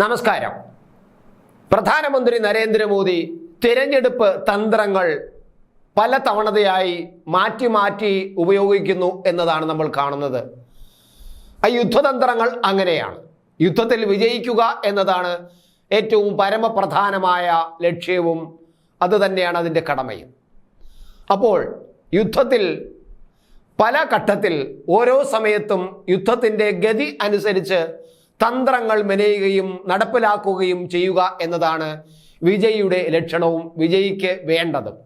നമസ്കാരം. പ്രധാനമന്ത്രി നരേന്ദ്രമോദി തിരഞ്ഞെടുപ്പ് തന്ത്രങ്ങൾ പല തവണതയായി മാറ്റി മാറ്റി ഉപയോഗിക്കുന്നു എന്നതാണ് നമ്മൾ കാണുന്നത്. ആ യുദ്ധതന്ത്രങ്ങൾ അങ്ങനെയാണ്. യുദ്ധത്തിൽ വിജയിക്കുക എന്നതാണ് ഏറ്റവും പരമപ്രധാനമായ ലക്ഷ്യവും അതുതന്നെയാണ് അതിന്റെ കടമയും. അപ്പോൾ യുദ്ധത്തിൽ പല ഘട്ടത്തിൽ ഓരോ സമയത്തും യുദ്ധത്തിന്റെ ഗതി അനുസരിച്ച് തന്ത്രങ്ങൾ മെനയുകയും നടപ്പിലാക്കുകയും ചെയ്യുക എന്നതാണ് വിജയിയുടെ ലക്ഷണവും വിജയിക്ക് വേണ്ടതും.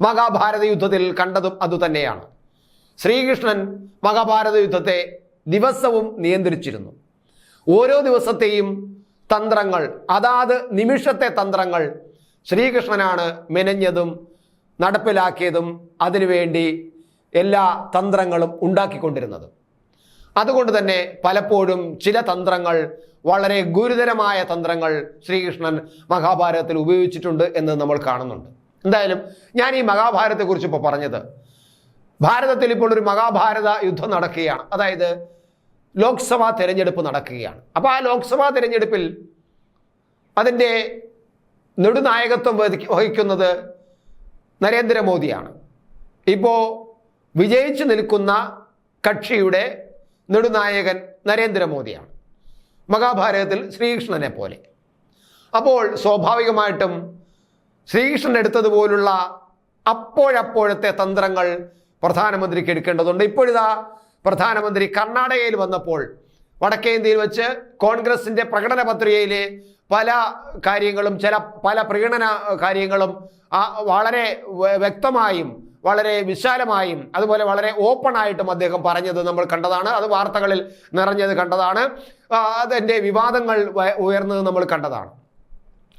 മഹാഭാരത യുദ്ധത്തിൽ കണ്ടതും അതുതന്നെയാണ് ശ്രീകൃഷ്ണൻ മഹാഭാരത യുദ്ധത്തെ ദിവസവും നിയന്ത്രിച്ചിരുന്നു. ഓരോ ദിവസത്തെയും തന്ത്രങ്ങൾ അതാത് നിമിഷത്തെ തന്ത്രങ്ങൾ ശ്രീകൃഷ്ണനാണ് മെനഞ്ഞതും നടപ്പിലാക്കിയതും അതിനുവേണ്ടി എല്ലാ തന്ത്രങ്ങളും ഉണ്ടാക്കിക്കൊണ്ടിരുന്നത്. അതുകൊണ്ട് തന്നെ പലപ്പോഴും ചില തന്ത്രങ്ങൾ വളരെ ഗുരുതരമായ തന്ത്രങ്ങൾ ശ്രീകൃഷ്ണൻ മഹാഭാരതത്തിൽ ഉപയോഗിച്ചിട്ടുണ്ട് എന്ന് നമ്മൾ കാണുന്നുണ്ട്. എന്തായാലും ഞാൻ ഈ മഹാഭാരതത്തെക്കുറിച്ച് ഇപ്പോൾ പറഞ്ഞത് ഭാരതത്തിൽ ഇപ്പോൾ ഒരു മഹാഭാരത യുദ്ധം നടക്കുകയാണ്. അതായത് ലോക്സഭാ തെരഞ്ഞെടുപ്പ് നടക്കുകയാണ്. അപ്പോൾ ആ ലോക്സഭാ തെരഞ്ഞെടുപ്പിൽ അതിന്റെ നെടുനായകത്വം വഹിക്ക- വഹിക്കുന്നത് നരേന്ദ്രമോദിയാണ്. ഇപ്പോൾ വിജയിച്ചു നിൽക്കുന്ന കക്ഷിയുടെ നെടുനായകൻ നരേന്ദ്രമോദിയാണ്. മഹാഭാരതത്തിൽ ശ്രീകൃഷ്ണനെ പോലെ. അപ്പോൾ സ്വാഭാവികമായിട്ടും ശ്രീകൃഷ്ണൻ എടുത്തതുപോലുള്ള അപ്പോഴപ്പോഴത്തെ തന്ത്രങ്ങൾ പ്രധാനമന്ത്രിക്ക് എടുക്കേണ്ടതുണ്ട്. ഇപ്പോഴിതാ പ്രധാനമന്ത്രി കർണാടകയിൽ വന്നപ്പോൾ വടക്കേ ഇന്ത്യയിൽ വെച്ച് കോൺഗ്രസിന്റെ പ്രകടന പത്രികയിലെ പല കാര്യങ്ങളും ചില പല പ്രകടന കാര്യങ്ങളും വളരെ വ്യക്തമായും വളരെ വിശാലമായും അതുപോലെ വളരെ ഓപ്പൺ ആയിട്ടും അദ്ദേഹം പറഞ്ഞത് നമ്മൾ കണ്ടതാണ്. അത് വാർത്തകളിൽ നിറഞ്ഞത് കണ്ടതാണ്. അതിന്റെ വിവാദങ്ങൾ ഉയർന്നത് നമ്മൾ കണ്ടതാണ്.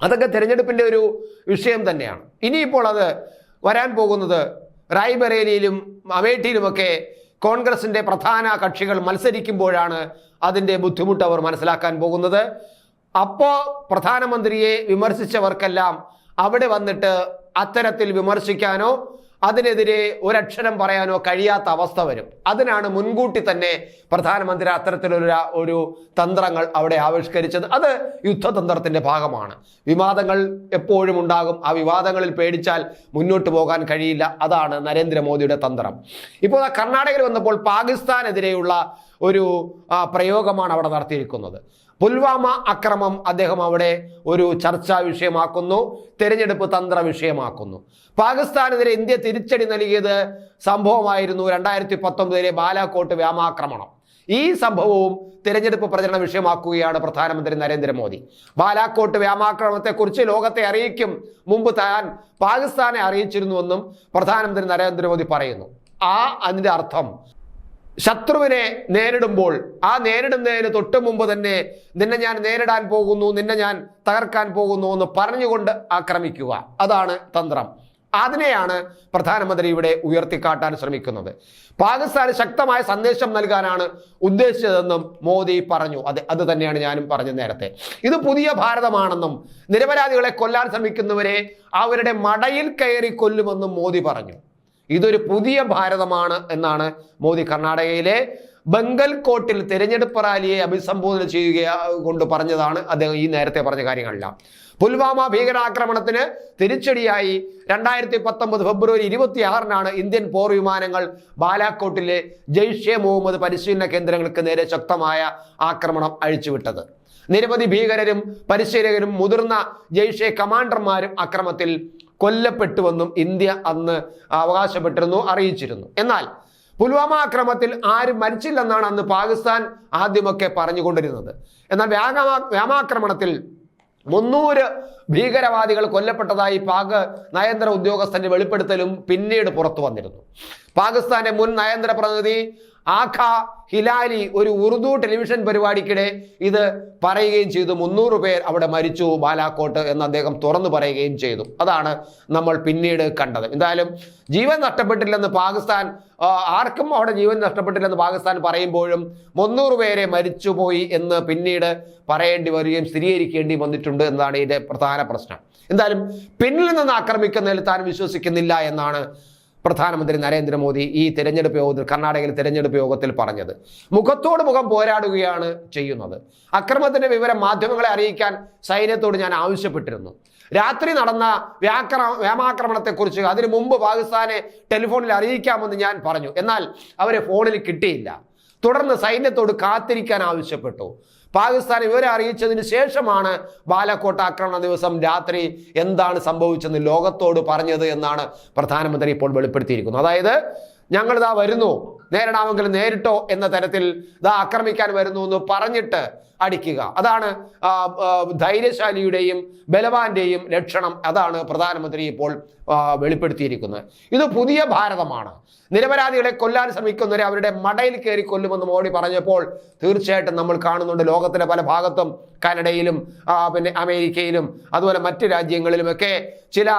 അതൊക്കെ തിരഞ്ഞെടുപ്പിന്റെ ഒരു വിഷയം തന്നെയാണ്. ഇനിയിപ്പോൾ അത് വരാൻ പോകുന്നത് റായ്ബറേലിയിലും അമേഠിയിലുമൊക്കെ കോൺഗ്രസിന്റെ പ്രധാന കക്ഷികൾ മത്സരിക്കുമ്പോഴാണ് അതിന്റെ ബുദ്ധിമുട്ട് അവർ മനസ്സിലാക്കാൻ പോകുന്നത്. അപ്പോൾ പ്രധാനമന്ത്രിയെ വിമർശിച്ചവർക്കെല്ലാം അവിടെ വന്നിട്ട് അത്തരത്തിൽ വിമർശിക്കാനോ അതിനെതിരെ ഒരക്ഷരം പറയാനോ കഴിയാത്ത അവസ്ഥ വരും. അതിനാണ് മുൻകൂട്ടി തന്നെ പ്രധാനമന്ത്രി അത്തരത്തിലൊരു ഒരു തന്ത്രങ്ങൾ അവിടെ ആവിഷ്കരിച്ചത്. അത് യുദ്ധതന്ത്രത്തിന്റെ ഭാഗമാണ്. വിവാദങ്ങൾ എപ്പോഴും ഉണ്ടാകും. ആ വിവാദങ്ങളിൽ പേടിച്ചാൽ മുന്നോട്ട് പോകാൻ കഴിയില്ല. അതാണ് നരേന്ദ്രമോദിയുടെ തന്ത്രം. ഇപ്പോൾ കർണാടകയിൽ വന്നപ്പോൾ പാകിസ്ഥാനെതിരെയുള്ള ഒരു പ്രയോഗമാണ് അവിടെ നടത്തിയിരിക്കുന്നത്. പുൽവാമ അക്രമം അദ്ദേഹം അവിടെ ഒരു ചർച്ചാ വിഷയമാക്കുന്നു തെരഞ്ഞെടുപ്പ് തന്ത്ര വിഷയമാക്കുന്നു. പാകിസ്ഥാനെതിരെ ഇന്ത്യ തിരിച്ചടി നൽകിയത് സംഭവമായിരുന്നു രണ്ടായിരത്തി പത്തൊമ്പതിലെ ബാലാക്കോട്ട് വ്യാമാക്രമണം. ഈ സംഭവവും തിരഞ്ഞെടുപ്പ് പ്രചരണ വിഷയമാക്കുകയാണ് പ്രധാനമന്ത്രി നരേന്ദ്രമോദി. ബാലാക്കോട്ട് വ്യാമാക്രമണത്തെക്കുറിച്ച് ലോകത്തെ അറിയിക്കും മുമ്പ് താൻ പാകിസ്ഥാനെ അറിയിച്ചിരുന്നുവെന്നും പ്രധാനമന്ത്രി നരേന്ദ്രമോദി പറയുന്നു. ആ അതിന്റെ അർത്ഥം ശത്രുവിനെ നേരിടുമ്പോൾ ആ നേരിടുന്നതിന് തൊട്ട് മുമ്പ് തന്നെ നിന്നെ ഞാൻ നേരിടാൻ പോകുന്നു നിന്നെ ഞാൻ തകർക്കാൻ പോകുന്നു എന്ന് പറഞ്ഞുകൊണ്ട് ആക്രമിക്കുക. അതാണ് തന്ത്രം. അതിനെയാണ് പ്രധാനമന്ത്രി ഇവിടെ ഉയർത്തിക്കാട്ടാൻ ശ്രമിക്കുന്നത്. പാകിസ്ഥാന് ശക്തമായ സന്ദേശം നൽകാനാണ് ഉദ്ദേശിച്ചതെന്നും മോദി പറഞ്ഞു. അത് അത് തന്നെയാണ് ഞാനും പറഞ്ഞു നേരത്തെ. ഇത് പുതിയ ഭാരതമാണെന്നും നിരപരാധികളെ കൊല്ലാൻ ശ്രമിക്കുന്നവരെ അവരുടെ മടയിൽ കയറി കൊല്ലുമെന്നും മോദി പറഞ്ഞു. ഇതൊരു പുതിയ ഭാരതമാണ് എന്നാണ് മോദി കർണാടകയിലെ ബംഗൽകോട്ടിൽ തെരഞ്ഞെടുപ്പ് റാലിയെ അഭിസംബോധന ചെയ്യുക കൊണ്ട് പറഞ്ഞതാണ് അദ്ദേഹം ഈ നേരത്തെ പറഞ്ഞ കാര്യങ്ങളെല്ലാം. പുൽവാമ ഭീകരാക്രമണത്തിന് തിരിച്ചടിയായി രണ്ടായിരത്തി പത്തൊമ്പത് ഫെബ്രുവരി ഇരുപത്തിയാറിനാണ് ഇന്ത്യൻ പോർ വിമാനങ്ങൾ ബാലാക്കോട്ടിലെ ജെയ്ഷെ മുഹമ്മദ് പരിശീലന കേന്ദ്രങ്ങൾക്ക് നേരെ ശക്തമായ ആക്രമണം അഴിച്ചുവിട്ടത്. നിരവധി ഭീകരരും പരിശീലകരും മുതിർന്ന ജെയ്ഷെ കമാൻഡർമാരും അക്രമത്തിൽ കൊല്ലപ്പെട്ടുവെന്നും ഇന്ത്യ അന്ന് അവകാശപ്പെട്ടിരുന്നു അറിയിച്ചിരുന്നു. എന്നാൽ പുൽവാമ ആക്രമത്തിൽ ആരും മരിച്ചില്ലെന്നാണ് അന്ന് പാകിസ്ഥാൻ ആദ്യമൊക്കെ പറഞ്ഞുകൊണ്ടിരുന്നത്. എന്നാൽ വ്യാഗമാ വ്യാമാക്രമണത്തിൽ മുന്നൂറ് ഭീകരവാദികൾ കൊല്ലപ്പെട്ടതായി പാക് നയതന്ത്ര ഉദ്യോഗസ്ഥന്റെ വെളിപ്പെടുത്തലും പിന്നീട് പുറത്തു വന്നിരുന്നു. പാകിസ്ഥാന്റെ മുൻ നയതന്ത്ര പ്രതിനിധി ആഖ ഹിലാലി ഒരു ഉറുദു ടെലിവിഷൻ പരിപാടിക്കിടെ ഇത് പറയുകയും ചെയ്തു. മുന്നൂറ് പേർ അവിടെ മരിച്ചു ബാലാക്കോട്ട് എന്ന് അദ്ദേഹം തുറന്നു പറയുകയും ചെയ്തു. അതാണ് നമ്മൾ പിന്നീട് കണ്ടത്. എന്തായാലും ജീവൻ നഷ്ടപ്പെട്ടില്ലെന്ന് പാകിസ്ഥാൻ ആർക്കും അവിടെ ജീവൻ നഷ്ടപ്പെട്ടില്ലെന്ന് പാകിസ്ഥാൻ പറയുമ്പോഴും മുന്നൂറ് പേരെ മരിച്ചുപോയി എന്ന് പിന്നീട് പറയേണ്ടി വരികയും സ്ഥിരീകരിക്കേണ്ടി വന്നിട്ടുണ്ട് എന്നതാണ് ഇതിന്റെ പ്രധാന പ്രശ്നം. എന്തായാലും പിന്നിൽ നിന്ന് ആക്രമിക്കുന്നതിൽ താൻ വിശ്വസിക്കുന്നില്ല എന്നാണ് പ്രധാനമന്ത്രി നരേന്ദ്രമോദി ഈ തിരഞ്ഞെടുപ്പ് യോഗത്തിൽ കർണാടകയിൽ തിരഞ്ഞെടുപ്പ് യോഗത്തിൽ പറഞ്ഞത്. മുഖത്തോട് മുഖം പോരാടുകയാണ് ചെയ്യുന്നത്. അക്രമത്തിന്റെ വിവരം മാധ്യമങ്ങളെ അറിയിക്കാൻ സൈന്യത്തോട് ഞാൻ ആവശ്യപ്പെട്ടിരുന്നു. രാത്രി നടന്ന വ്യാക്ര വ്യോമാക്രമണത്തെക്കുറിച്ച് അതിനു മുമ്പ് പാകിസ്ഥാനെ ടെലിഫോണിൽ അറിയിക്കാമെന്ന് ഞാൻ പറഞ്ഞു. എന്നാൽ അവരെ ഫോണിൽ കിട്ടിയില്ല. തുടർന്ന് സൈന്യത്തോട് കാത്തിരിക്കാൻ ആവശ്യപ്പെട്ടു. പാകിസ്ഥാൻ വിവരം അറിയിച്ചതിന് ശേഷമാണ് ബാലക്കോട്ട് ആക്രമണ ദിവസം രാത്രി എന്താണ് സംഭവിച്ചെന്ന് ലോകത്തോട് പറഞ്ഞത് എന്നാണ് പ്രധാനമന്ത്രി ഇപ്പോൾ വെളിപ്പെടുത്തിയിരിക്കുന്നത്. അതായത് ഞങ്ങൾ ഇതാ വരുന്നു. നേരിടാമെങ്കിൽ നേരിട്ടോ എന്ന തരത്തിൽ ഇതാ ആക്രമിക്കാൻ വരുന്നു എന്ന് പറഞ്ഞിട്ട് അടിക്കുക. അതാണ് ധൈര്യശാലിയുടെയും ബലവാന്റെയും ലക്ഷണം. അതാണ് പ്രധാനമന്ത്രി ഇപ്പോൾ വെളിപ്പെടുത്തിയിരിക്കുന്നത്. ഇത് പുതിയ ഭാരതമാണ്. നിരപരാധികളെ കൊല്ലാൻ ശ്രമിക്കുന്നവരെ അവരുടെ മടയിൽ കയറി കൊല്ലുമെന്ന് മോഡി പറഞ്ഞപ്പോൾ തീർച്ചയായിട്ടും നമ്മൾ കാണുന്നുണ്ട്. ലോകത്തിലെ പല ഭാഗത്തും കാനഡയിലും പിന്നെ അമേരിക്കയിലും അതുപോലെ മറ്റ് രാജ്യങ്ങളിലുമൊക്കെ ചില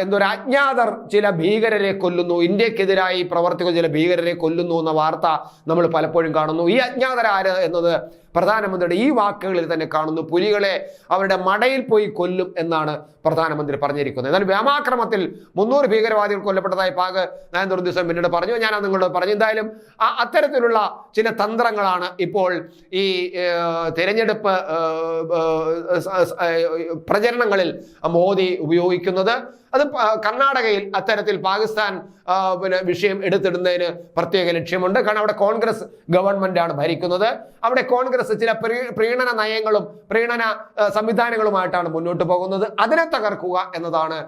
എന്തൊരു അജ്ഞാതർ ചില ഭീകരരെ കൊല്ലുന്നു. ഇന്ത്യക്കെതിരായി പ്രവർത്തിക്കുന്ന ചില ഭീകരരെ കൊല്ലുന്നു എന്ന വാർത്ത നമ്മൾ പലപ്പോഴും കാണുന്നു. ഈ അജ്ഞാതരാര് എന്നത് പ്രധാനമന്ത്രിയുടെ ഈ വാക്കുകളിൽ തന്നെ കാണുന്നു പുലികളെ അവരുടെ മടയിൽ പോയി കൊല്ലും എന്നാണ് പ്രധാനമന്ത്രി പറഞ്ഞിരിക്കുന്നത്. എന്നാൽ വ്യോമാക്രമത്തിൽ മുന്നൂറ് ഭീകരവാദികൾ കൊല്ലപ്പെട്ടതായി പാക് നയന്ത്ര ദിവസം പിന്നീട് പറഞ്ഞു. ഞാൻ നിങ്ങളോട് പറഞ്ഞു. എന്തായാലും ആ- അത്തരത്തിലുള്ള ചില തന്ത്രങ്ങളാണ് ഇപ്പോൾ ഈ തിരഞ്ഞെടുപ്പ് പ്രചരണങ്ങളിൽ മോദി ഉപയോഗിക്കുന്നത്. അത് കർണാടകയിൽ അത്തരത്തിൽ പാകിസ്ഥാൻ പിന്നെ വിഷയം എടുത്തിടുന്നതിന് പ്രത്യേക ലക്ഷ്യമുണ്ട്. കാരണം അവിടെ കോൺഗ്രസ് ഗവൺമെന്റാണ് ഭരിക്കുന്നത്. അവിടെ കോൺഗ്രസ് ചില പ്രീണന നയങ്ങളും പ്രീണന സംവിധാനങ്ങളുമായിട്ടാണ് മുന്നോട്ട് പോകുന്നത്. അതിനെ തകർക്കുക എന്നതാണ്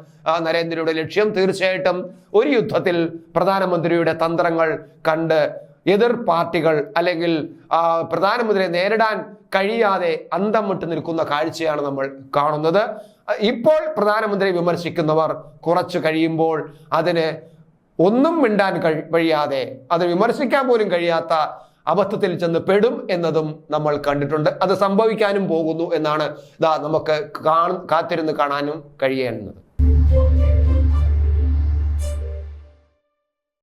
നരേന്ദ്രയുടെ ലക്ഷ്യം. തീർച്ചയായിട്ടും ഒരു യുദ്ധത്തിൽ പ്രധാനമന്ത്രിയുടെ തന്ത്രങ്ങൾ കണ്ട് എതിർ പാർട്ടികൾ അല്ലെങ്കിൽ പ്രധാനമന്ത്രിയെ നേരിടാൻ കഴിയാതെ അന്തം വിട്ട് നിൽക്കുന്ന കാഴ്ചയാണ് നമ്മൾ കാണുന്നത്. ഇപ്പോൾ പ്രധാനമന്ത്രിയെ വിമർശിക്കുന്നവർ കുറച്ചു കഴിയുമ്പോൾ അതിന് ഒന്നും മിണ്ടാൻ കഴി കഴിയാതെ അത് വിമർശിക്കാൻ പോലും കഴിയാത്ത അബദ്ധത്തിൽ ചെന്ന് പെടും എന്നതും നമ്മൾ കണ്ടിട്ടുണ്ട്. അത് സംഭവിക്കാനും പോകുന്നു എന്നാണ് ഇതാ നമുക്ക് കാത്തിരുന്ന് കാണാനും കഴിയേണ്ടത്.